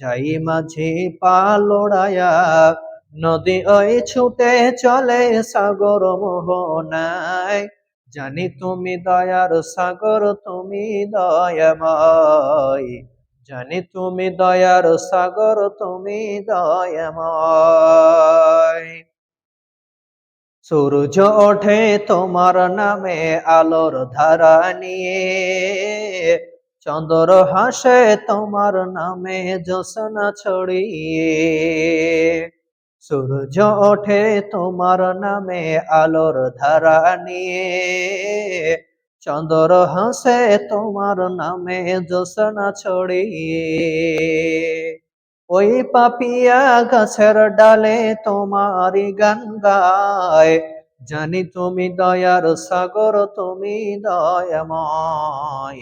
যাই মাঝি পালোড়ায়া নদী ওই ছুটে চলে সাগর মোহনায় জানি তুমি দয়ার সাগর তুমি দয়াময় জানি তুমি দয়ার সাগর তুমি দয়াময় সূর্য ওঠে তোমার নামে আলোর ধারা নিয়ে চন্দ্র হাসে তোমার নামে জোসনা ছড়িয়ে। সূর্য ওঠে তোমার নামে আলোর ধারা নিয়ে। চন্দ্র হাসে তোমার নামে জোসনা ছড়িয়ে। ওই পাপিয়া গাছের ডালে তোমারি গান গায়। জানি তুমি দয়ার সাগর, তুমি দয়াময়।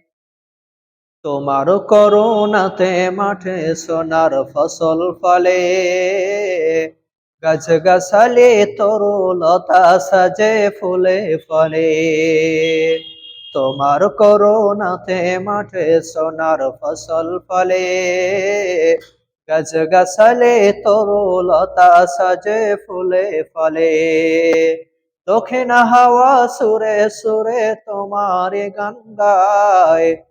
তোমার করুণাতে মাঠে সোনার ফসল ফলে। গাছ গাছালে তরু লতা সাজে ফুলে ফলে। তোমার করুণাতে মাঠে সোনার ফসল ফলে। গাছ গাছালে তরু লতা সাজে ফুলে ফলে। দক্ষিণ হাওয়া সুরে সুরে তোমার গান গায়।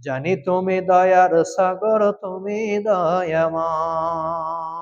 জানি তুমি দয়ার সাগর তুমি দয়াময়।